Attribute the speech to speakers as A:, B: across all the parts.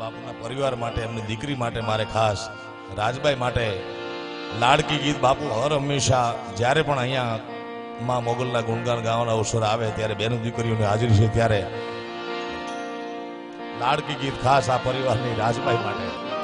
A: બાપુના પરિવાર માટે, એમની દીકરી માટે મારે ખાસ, રાજભાઈ માટે લાડકી ગીત બાપુ હર હંમેશા જ્યારે પણ અહીંયા માં મોગલના ગુણગાન ગાવાના અવસર આવે ત્યારે બેનું દીકરીઓની હાજરી છે ત્યારે લાડકી ગીત ખાસ આ પરિવારની રાજભાઈ માટે.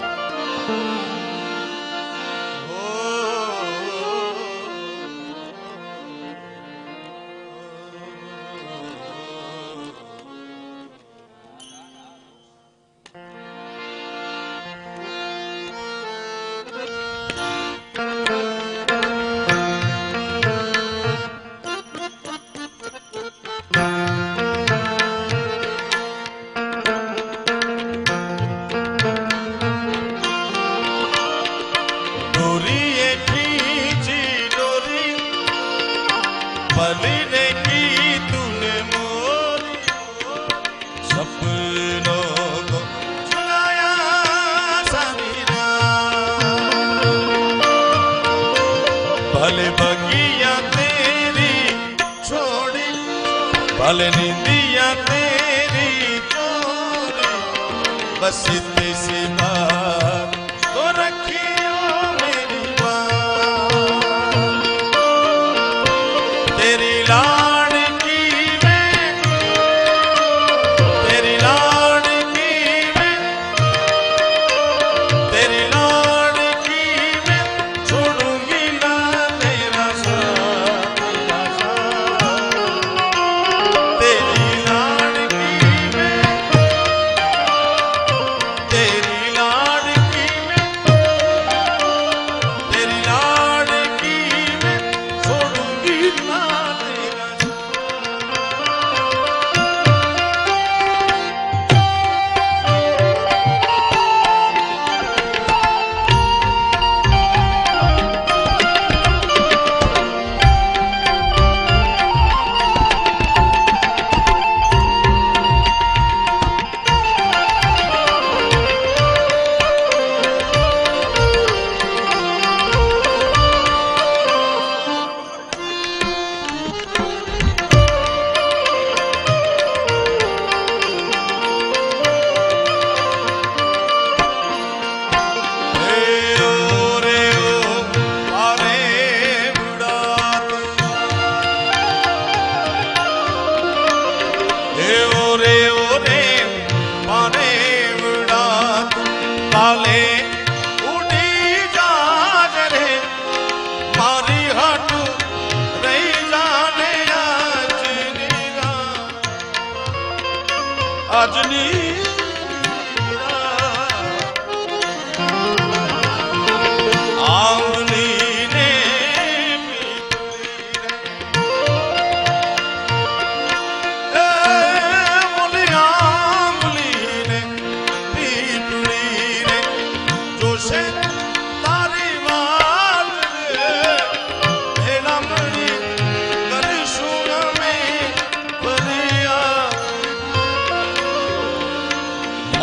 B: ભલે બગિયા તેરી છોડી ભલે નિંદિયા તેરી ચોરી બસ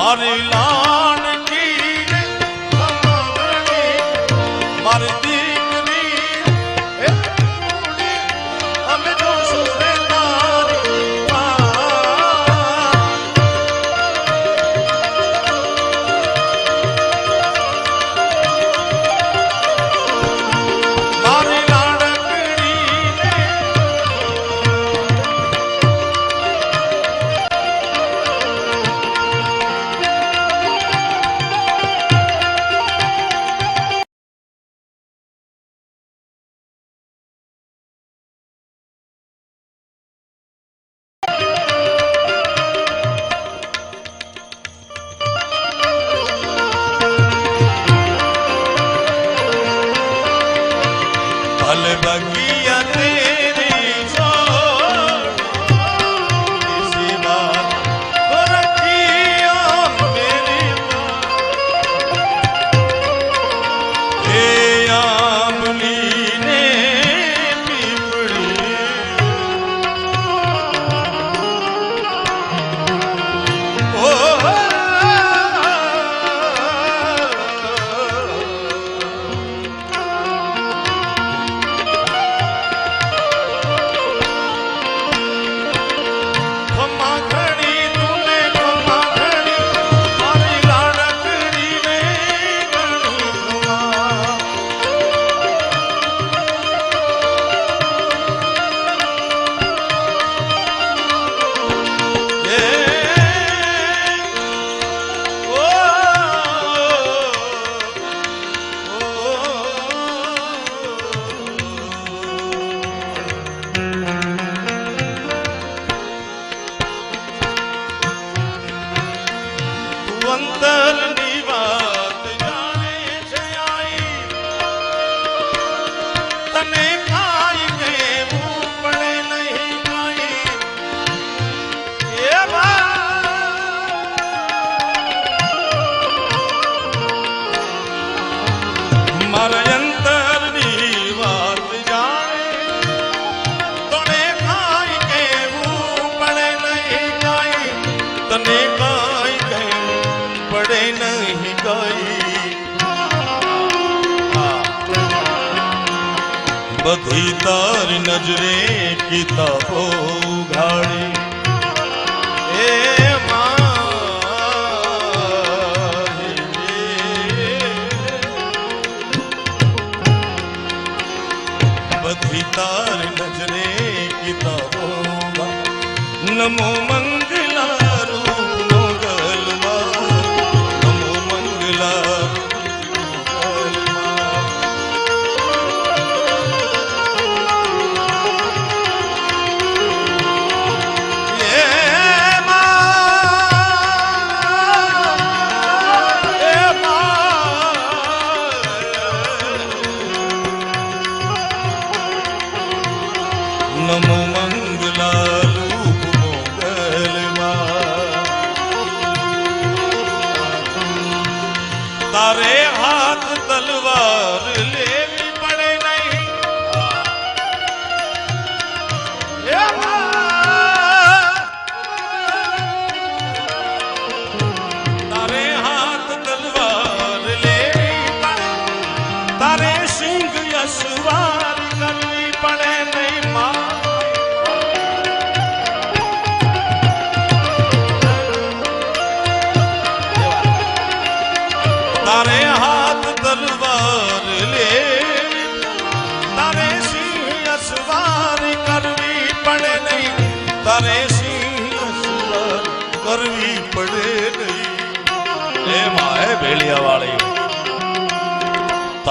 B: আর નહીં કઈ બધી તાર નજરે કિતાબો ઉઘાડી. બધી તારી નજરે કિતાબો નમો મંગલા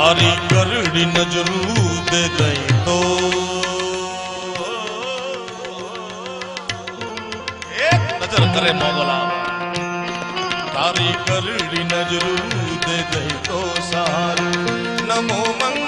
B: તારી કરડી નજરું દે દઈ તો. એક નજર કરે મોગલા તારી કરડી નજરું દે દઈ તો સાર. નમો મંગલા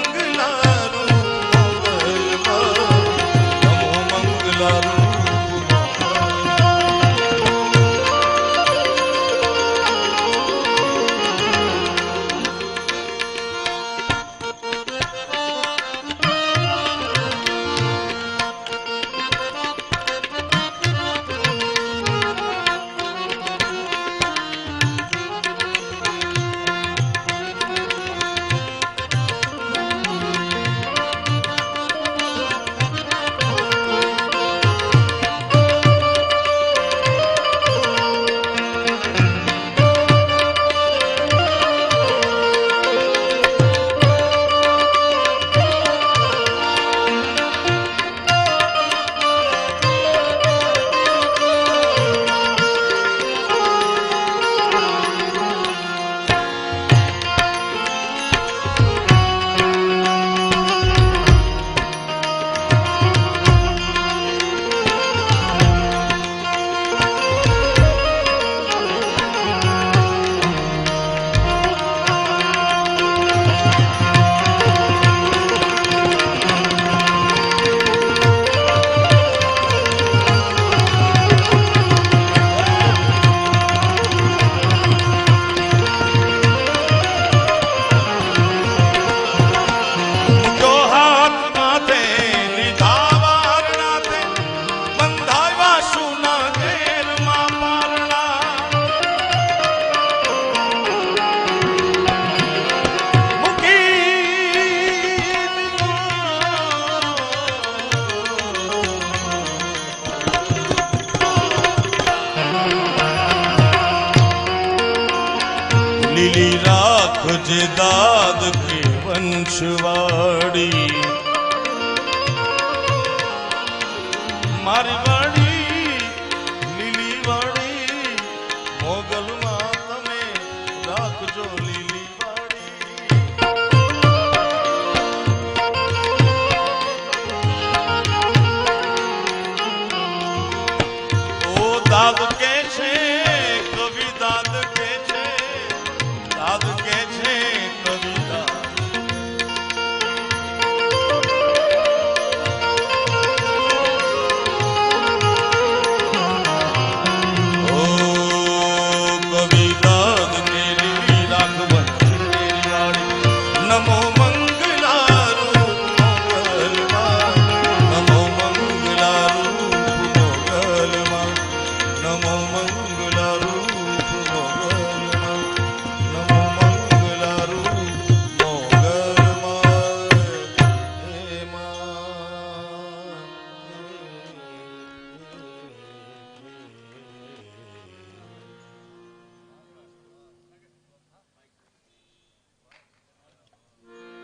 B: રાખજે દાદ કે વંશવાડી મારી વાડી લીલી વાડી મોગલમાં તમે રાખજો લીલી